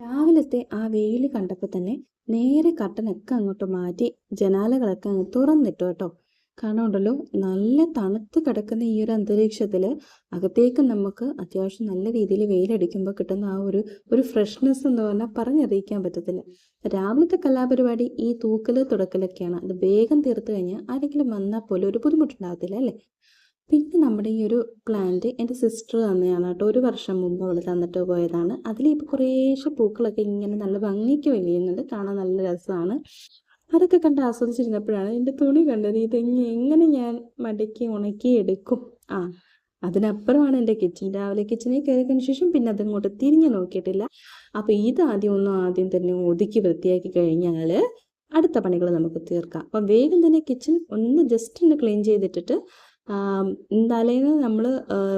രാവിലത്തെ ആ വെയിൽ കണ്ടപ്പോൾ തന്നെ നേരെ കട്ടനൊക്കെ അങ്ങോട്ട് മാറ്റി ജനാലകളൊക്കെ അങ്ങ് തുറന്നിട്ടു കേട്ടോ. കാരണം ഉണ്ടല്ലോ നല്ല തണുത്ത് കിടക്കുന്ന ഈ ഒരു അന്തരീക്ഷത്തിൽ അകത്തേക്ക് നമുക്ക് അത്യാവശ്യം നല്ല രീതിയിൽ വെയിലടിക്കുമ്പോൾ കിട്ടുന്ന ആ ഒരു ഒരു ഫ്രഷ്നെസ് എന്ന് പറഞ്ഞാൽ പറഞ്ഞറിയിക്കാൻ പറ്റത്തില്ല. രാവിലത്തെ കലാപരിപാടി ഈ തൂക്കൽ തുടക്കലൊക്കെയാണ്. അത് വേഗം തീർത്തു കഴിഞ്ഞാൽ ആരെങ്കിലും വന്നാൽ പോലും ഒരു ബുദ്ധിമുട്ടുണ്ടാകത്തില്ല അല്ലേ? പിന്നെ നമ്മുടെ ഈ ഒരു പ്ലാന്റ് എന്റെ സിസ്റ്റർ തന്നെയാണ് കേട്ടോ. ഒരു വർഷം മുമ്പ് അവൾ തന്നിട്ട് പോയതാണ്. അതിലിപ്പോൾ കുറേശ്ശെ പൂക്കളൊക്കെ ഇങ്ങനെ നല്ല ഭംഗിക്ക് വലിയുന്നുണ്ട് കാണാൻ നല്ല രസമാണ്. അതൊക്കെ കണ്ട് ആസ്വദിച്ചിരുന്നപ്പോഴാണ് എന്റെ തുണി കണ്ടത്. ഇത് എങ്ങനെ ഞാൻ മടക്കി ഉണക്കി എടുക്കും? ആ അതിനപ്പുറമാണ് എന്റെ കിച്ചൺ രാവിലെ കിച്ചണിൽ കഴിഞ്ഞ ശേഷം പിന്നെ അതങ്ങോട്ട് തിരിഞ്ഞു നോക്കിയിട്ടില്ല. അപ്പോൾ ഇത് ആദ്യം ഒന്നും ആദ്യം തന്നെ ഒതുക്കി വൃത്തിയാക്കി കഴിഞ്ഞാൽ അടുത്ത പണികൾ നമുക്ക് തീർക്കാം. അപ്പം വേഗം തന്നെ കിച്ചൺ ഒന്ന് ജസ്റ്റ് ഒന്ന് ക്ലീൻ ചെയ്തിട്ടിട്ട് തലേന്ന് നമ്മൾ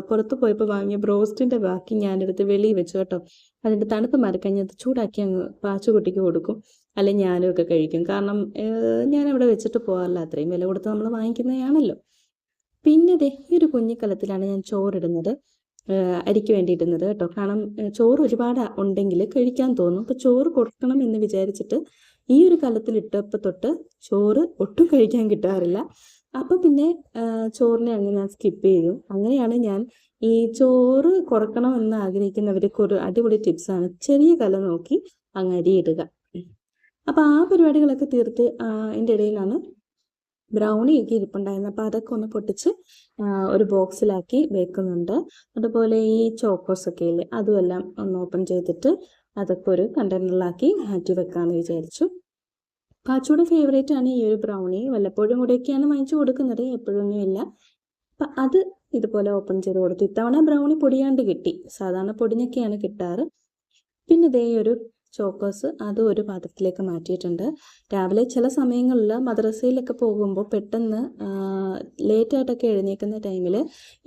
പുറത്ത് പോയപ്പോൾ വാങ്ങിയ ബ്രോസ്റ്റിന്റെ ബാക്കി ഞാനെടുത്ത് വെളിയിൽ വെച്ചു കേട്ടോ. അതിന്റെ തണുപ്പ് മാറിക്കഴിഞ്ഞാൽ അത് ചൂടാക്കി അങ്ങ് പാച്ചുകുട്ടിക്ക് കൊടുക്കും. അല്ലെങ്കിൽ ഞാനും ഒക്കെ കഴിക്കും. കാരണം ഞാൻ അവിടെ വെച്ചിട്ട് പോകാറില്ല. അത്രയും വില കൊടുത്ത് നമ്മൾ വാങ്ങിക്കുന്നതാണല്ലോ. പിന്നെ ദേ ഈ ഒരു കുഞ്ഞിക്കലത്തിലാണ് ഞാൻ ചോറിടുന്നത്. അരിക്ക് വേണ്ടിയിടുന്നത് കേട്ടോ. കാരണം ചോറ് ഒരുപാട് ഉണ്ടെങ്കിൽ കഴിക്കാൻ തോന്നും. അപ്പോൾ ചോറ് കൊടുക്കണം എന്ന് വിചാരിച്ചിട്ട് ഈ ഒരു കലത്തിൽ ഇട്ടപ്പോൾ തൊട്ട് ചോറ് ഒട്ടും കഴിക്കാൻ കിട്ടാറില്ല. അപ്പോൾ പിന്നെ ചോറിനെ അങ്ങനെ ഞാൻ സ്കിപ്പ് ചെയ്തു. അങ്ങനെയാണ് ഞാൻ ഈ ചോറ് കുറക്കണം എന്ന് ആഗ്രഹിക്കുന്നവർക്ക് ഒരു അടിപൊളി ടിപ്സാണ് ചെറിയ കല നോക്കി അങ്ങ് അരി ഇടുക. അപ്പോൾ ആ പരിപാടികളൊക്കെ തീർത്ത് അതിന്റെ ഇടയിലാണ് ബ്രൗണി ഒക്കെ ഇരിപ്പുണ്ടായിരുന്നത്. അപ്പോൾ അതൊക്കെ ഒന്ന് പൊട്ടിച്ച് ഒരു ബോക്സിലാക്കി വെക്കുന്നുണ്ട്. അതുപോലെ ഈ ചോക്കോസ് ഒക്കെ ഇല്ലേ അതുമെല്ലാം ഒന്ന് ഓപ്പൺ ചെയ്തിട്ട് അതൊക്കെ ഒരു കണ്ടെയ്നറിലാക്കി മാറ്റി വെക്കാമെന്ന് വിചാരിച്ചു. പാച്ചുയുടെ ഫേവറേറ്റ് ആണ് ഈ ഒരു ബ്രൗണി വല്ലപ്പോഴും കൂടെയൊക്കെയാണ് വാങ്ങിച്ചു കൊടുക്കുന്നത് എപ്പോഴൊന്നും ഇല്ല. അപ്പം അത് ഇതുപോലെ ഓപ്പൺ ചെയ്ത് കൊടുത്തു. ഇത്തവണ ബ്രൗണി പൊടിയാണ്ട് കിട്ടി. സാധാരണ പൊടിഞ്ഞൊക്കെയാണ് കിട്ടാറ്. പിന്നെ ഇതേ ഒരു ചോക്കോസ് അത് ഒരു പാത്രത്തിലേക്ക് മാറ്റിയിട്ടുണ്ട്. രാവിലെ ചില സമയങ്ങളിൽ മദ്രസയിലൊക്കെ പോകുമ്പോൾ പെട്ടെന്ന് ലേറ്റായിട്ടൊക്കെ എഴുന്നേക്കുന്ന ടൈമിൽ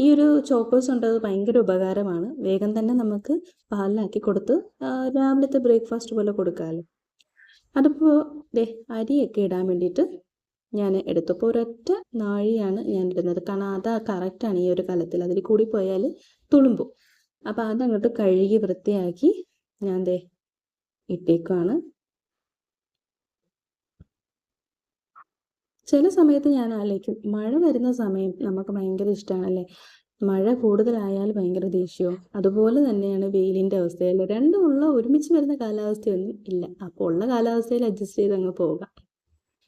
ഈ ഒരു ചോക്കോസ് ഉണ്ടത് ഭയങ്കര ഉപകാരമാണ്. വേഗം തന്നെ നമുക്ക് പാലിലാക്കി കൊടുത്ത് രാവിലത്തെ ബ്രേക്ക്ഫാസ്റ്റ് പോലെ കൊടുക്കാമല്ലോ അതിപ്പോൾ ദേ അരിയൊക്കെ ഇടാൻ വേണ്ടിയിട്ട് ഞാൻ എടുത്തപ്പോൾ ഒരൊറ്റ നാഴിയാണ് ഞാൻ ഇടുന്നത്. കാരണം അത് കറക്റ്റാണ് ഈ ഒരു കലത്തിൽ. അതിൽ കൂടി പോയാൽ തുളുമ്പും. അപ്പോൾ അതങ്ങോട്ട് കഴുകി വൃത്തിയാക്കി ഞാൻ ദേ ഇട്ടേക്കുവാണ്. ചില സമയത്ത് ഞാൻ ആലോചിക്കും മഴ വരുന്ന സമയം നമുക്ക് ഭയങ്കര ഇഷ്ടമാണല്ലേ മഴ കൂടുതലായാൽ ഭയങ്കര ദേഷ്യവും അതുപോലെ തന്നെയാണ് വെയിലിന്റെ അവസ്ഥയിൽ രണ്ടും ഉള്ള ഒരുമിച്ച് വരുന്ന കാലാവസ്ഥയൊന്നും ഇല്ല. അപ്പോൾ ഉള്ള കാലാവസ്ഥയിൽ അഡ്ജസ്റ്റ് ചെയ്ത് അങ്ങ് പോവുക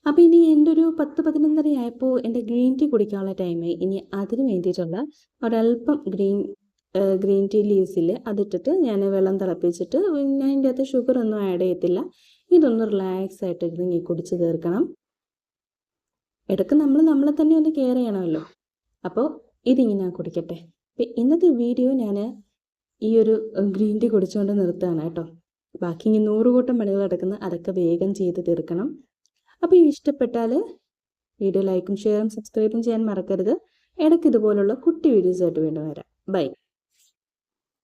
അപ്പോൾ ഇനി എന്റെ ഒരു പത്ത് പതിനൊന്നര ആയപ്പോൾ എന്റെ ഗ്രീൻ ടീ കുടിക്കാനുള്ള ടൈമായി ഇനി അതിന് വേണ്ടിയിട്ടുള്ള ഒരല്പം ഗ്രീൻ ഗ്രീൻ ടീ ലീവ്സിൽ അതിട്ടിട്ട് ഞാൻ വെള്ളം തിളപ്പിച്ചിട്ട് ഞാൻ ഇതിന്റെ അകത്ത് ഷുഗർ ഒന്നും ആഡ് ചെയ്യത്തില്ല. ഇതൊന്ന് റിലാക്സ് ആയിട്ട് ഇരുന്ന് കുടിച്ച് തീർക്കണം. ഇടയ്ക്ക് നമ്മൾ നമ്മളെ തന്നെ ഒന്ന് കെയർ ചെയ്യണമല്ലോ. അപ്പോൾ ഇതിങ്ങനെ കുടിക്കട്ടെ. അപ്പം ഇന്നത്തെ വീഡിയോ ഞാൻ ഈ ഒരു ഗ്രീൻ ടീ കുടിച്ചുകൊണ്ട് നിർത്തുകയാണ് കേട്ടോ. ബാക്കി ഇനി നൂറ് കൂട്ടം പണികൾ കിടക്കുന്ന അതൊക്കെ വേഗം ചെയ്ത് തീർക്കണം. അപ്പോൾ ഈ ഇഷ്ടപ്പെട്ടാൽ വീഡിയോ ലൈക്കും ഷെയറും സബ്സ്ക്രൈബും ചെയ്യാൻ മറക്കരുത്. ഇടയ്ക്ക് ഇതുപോലുള്ള കുട്ടി വീഡിയോസായിട്ട് വീണ്ടും വരാം. ബൈ.